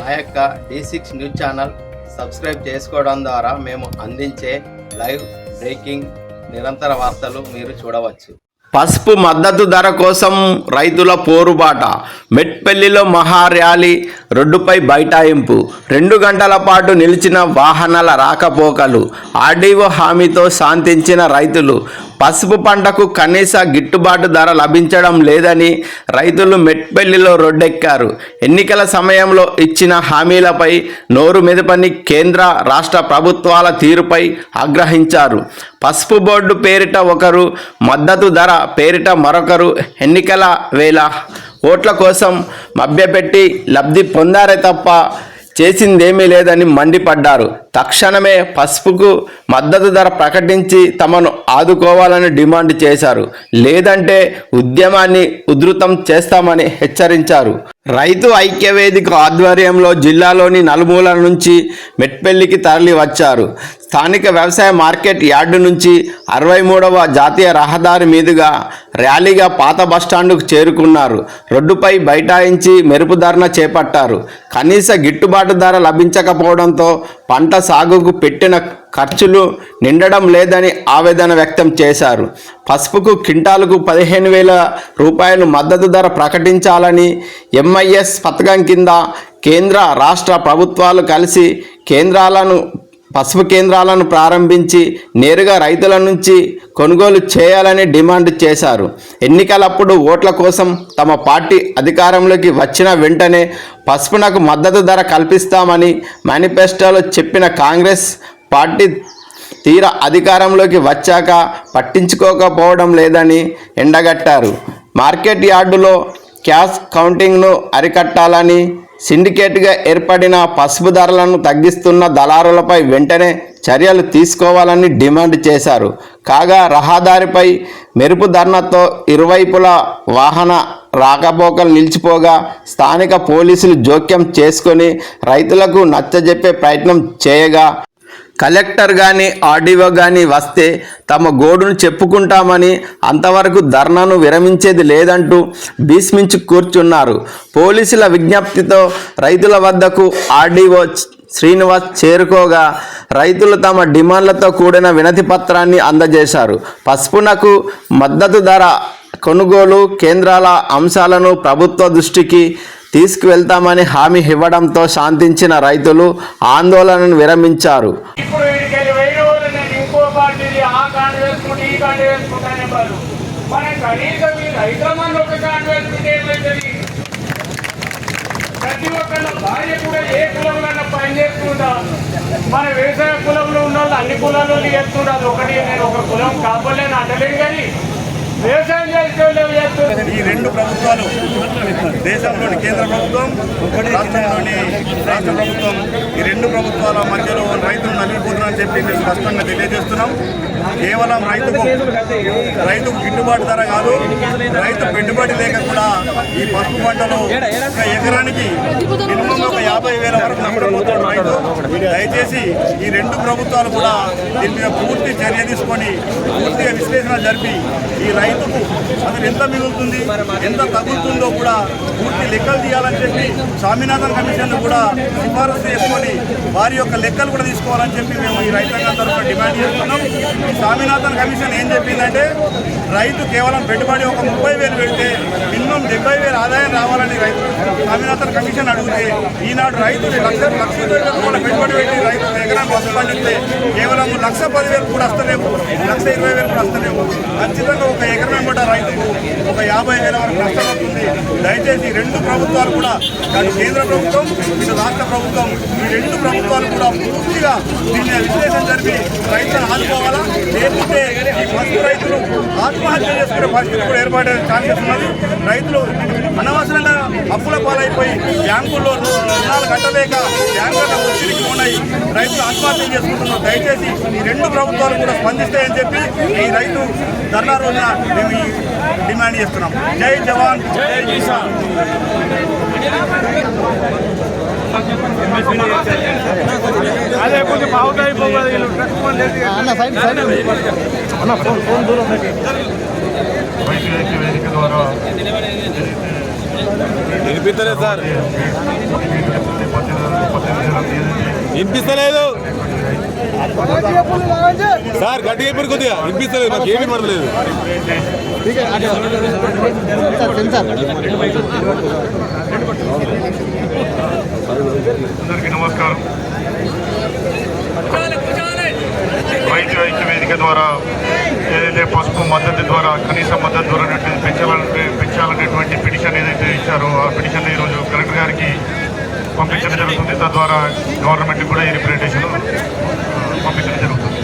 మా యొక్క D six news channel subscribe చేసుకోవడం ద్వారా మేము అందించే లైవ్ బ్రేకింగ్ నిరంతర వార్తలు మీరు చూడవచ్చు. పసుపు మద్దతు ధర కోసం రైతుల పోరుబాట. మెట్పల్లిలో మహా ర్యాలీ. రోడ్డుపై బైఠాయింపు. రెండు గంటల పాటు నిలిచిన వాహనాల రాకపోకలు ఆర్డీఓ హామీతో శాంతించిన రైతులు. పసుపు పంటకు కనీస గిట్టుబాటు ధర లభించడం లేదని రైతులు మెట్పల్లిలో రోడ్డెక్కారు. ఎన్నికల సమయంలో ఇచ్చిన హామీలపై నోరు మెదపని కేంద్ర రాష్ట్ర ప్రభుత్వాల తీరుపై ఆగ్రహించారు. పసుపు బోర్డు పేరిట ఒకరు మద్దతు ధర పేరిట మరొకరు ఎన్నికల వేళ ఓట్ల కోసం మభ్యపెట్టి లబ్ధి పొందారే తప్ప చేసిందేమీ లేదని మండిపడ్డారు. తక్షణమే పసుపుకు మద్దతు ధర ప్రకటించి తమను ఆదుకోవాలని డిమాండ్ చేశారు. లేదంటే ఉద్యమాన్ని ఉధృతం చేస్తామని హెచ్చరించారు. రైతు ఐక్యవేదిక ఆధ్వర్యంలో జిల్లాలోని నలుమూలల నుంచి మెట్పల్లికి తరలి వచ్చారు. స్థానిక వ్యవసాయ మార్కెట్ యార్డు నుంచి అరవై మూడవ జాతీయ రహదారి మీదుగా ర్యాలీగా పాత బస్టాండుకు చేరుకున్నారు. రోడ్డుపై బైఠాయించి మెరుపు ధరణ చేపట్టారు. కనీస గిట్టుబాటు ధర లభించకపోవడంతో పంట సాగుకు పెట్టిన ఖర్చులు నిండడం లేదని ఆవేదన వ్యక్తం చేశారు. పసుపుకు క్వింటాలకు పదిహేను వేల రూపాయలు మద్దతు ధర ప్రకటించాలని ఎంఐఎస్ పథకం కింద కేంద్ర రాష్ట్ర ప్రభుత్వాలు కలిసి కేంద్రాలను పసుపు కేంద్రాలను ప్రారంభించి నేరుగా రైతుల నుంచి కొనుగోలు చేయాలని డిమాండ్ చేశారు. ఎన్నికలప్పుడు ఓట్ల కోసం తమ పార్టీ అధికారంలోకి వచ్చిన వెంటనే పసుపునకు మద్దతు ధర కల్పిస్తామని మేనిఫెస్టోలో చెప్పిన కాంగ్రెస్ పార్టీ తీర అధికారంలోకి వచ్చాక పట్టించుకోకపోవడం లేదని ఎండగట్టారు. మార్కెట్ యార్డులో క్యాష్ కౌంటింగ్ను అరికట్టాలని సిండికేట్గా ఏర్పడిన పసుపు ధరలను తగ్గిస్తున్న దళారులపై వెంటనే చర్యలు తీసుకోవాలని డిమాండ్ చేశారు. కాగా రహదారిపై మెరుపు ధర్నతో ఇరువైపులా వాహన రాకపోకలు నిలిచిపోగా స్థానిక పోలీసులు జోక్యం చేసుకొని రైతులకు నచ్చజెప్పే ప్రయత్నం చేయగా కలెక్టర్ కానీ ఆర్డీఓ కానీ వస్తే తమ గోడును చెప్పుకుంటామని అంతవరకు ధర్నాను విరమించేది లేదంటూ భీష్మించి కూర్చున్నారు. పోలీసుల విజ్ఞప్తితో రైతుల వద్దకు ఆర్డీఓ శ్రీనివాస్ చేరుకోగా రైతులు తమ డిమాండ్లతో కూడిన వినతి పత్రాన్ని అందజేశారు. పసుపునకు మద్దతు ధర కొనుగోలు కేంద్రాల అంశాలను ప్రభుత్వ దృష్టికి తీసుకువెళ్తామని హామీ ఇవ్వడంతో శాంతించిన రైతులు ఆందోళనను విరమించారు. ప్రతి ఒక్కళ్ళ భార్య కూడా ఏ కులంలో పని చేస్తుందా? మన వ్యవసాయ కులంలో ఉన్న వాళ్ళు అన్ని కులాల్లో చేస్తుంటారు ఒకటి నేను ఒక కులం కాకపోలేని అంటలేను కానీ ఈ రెండు ప్రభుత్వాలు దేశంలోని కేంద్ర ప్రభుత్వం రాష్ట్రంలోని రాష్ట్ర ప్రభుత్వం ఈ రెండు ప్రభుత్వాల మధ్యలో రైతులు నలిగిపోతున్నారని చెప్పి మేము స్పష్టంగా తెలియజేస్తున్నాం. కేవలం రైతుకు రైతుకు గిట్టుబాటు ధర కాదు రైతు పెట్టుబడి లేక కూడా ఈ పసుపు పంటలో ఒక ఎకరానికి మినిమం ఒక యాభై వేల వరకు నష్టపోతాడు రైతు. దయచేసి ఈ రెండు ప్రభుత్వాలు కూడా దీని మీద పూర్తి చర్య తీసుకొని పూర్తిగా జరిపి ఈ రైతుకు అసలు ఎంత మిగులుతుంది ఎంత తగ్గుతుందో కూడా పూర్తి లెక్కలు తీయాలని చెప్పి స్వామినాథన్ కమిషన్ కూడా సిఫారసు చేసుకొని వారి యొక్క లెక్కలు కూడా తీసుకోవాలని చెప్పి మేము ఈ రైతాంగం తరఫున డిమాండ్ చేస్తున్నాం. స్వామినాథన్ కమిషన్ ఏం చెప్పిందంటే రైతు కేవలం పెట్టుబడి ఒక ముప్పై వేలు పెడితే మినిమం డెబ్బై వేలు ఆదాయం రావాలని రైతు స్వామినాథన్ కమిషన్ అడిగితే ఈనాడు రైతులు లక్ష లక్ష కూడా పెట్టుబడి పెట్టి రైతు ఎకరానికి పసుపు చెప్తే కేవలం లక్ష పదివేలు కూడా వస్తలేవు లక్ష ఇరవై వేలు కూడా వస్తలేవు. ఖచ్చితంగా ఒక ఎకరం కూడా రైతుకు ఒక యాభై వేల వరకు నష్టం అవుతుంది దయచేసి రెండు ప్రభుత్వాలు కూడా కానీ కేంద్ర ప్రభుత్వం ఇటు రాష్ట్ర ప్రభుత్వం ఈ రెండు ప్రభుత్వాలు కూడా పూర్తిగా దీన్ని విశ్లేషణ జరిపి రైతులను ఆదుకోవాలా? లేకుంటే ఈ పసుపు రైతు ఆత్మహత్య చేసుకునే పరిస్థితి కూడా ఏర్పడే ఛాన్సెస్ ఉన్నది. రైతులు అనవసరంగా అప్పుల పాలైపోయి బ్యాంకుల్లో రుణాలు కట్టలేక బ్యాంకుల ఒత్తిడికి ఉన్నాయి రైతులు ఆత్మహత్య చేసుకుంటున్నారు. దయచేసి ఈ రెండు ప్రభుత్వాలు కూడా స్పందిస్తాయని చెప్పి ఈ రైతు ధర్నా రోజున మేము ఈ డిమాండ్ చేస్తున్నాం. జై జవాన్. జై కిసాన్. అదే కొంచెం బాగుంది అయిపోతుంది వీళ్ళు ట్రక్ పని లేదు. వైద్య ఐక్య వేదిక ద్వారా వినిపిస్తలేదు సార్. వినిపిస్తలేదు. సార్ గట్టి చెప్పారు కొద్దిగా. వినిపిస్తలేదు మాకు ఏమీ పడలేదు అందరికీ ఇచ్చారో ఆ పిటిషన్ ఈరోజు కలెక్టర్ గారికి పంపించడం జరుగుతుంది. తద్వారా గవర్నమెంట్ కూడా ఈ రిప్రజెంటేషన్ పంపించడం జరుగుతుంది.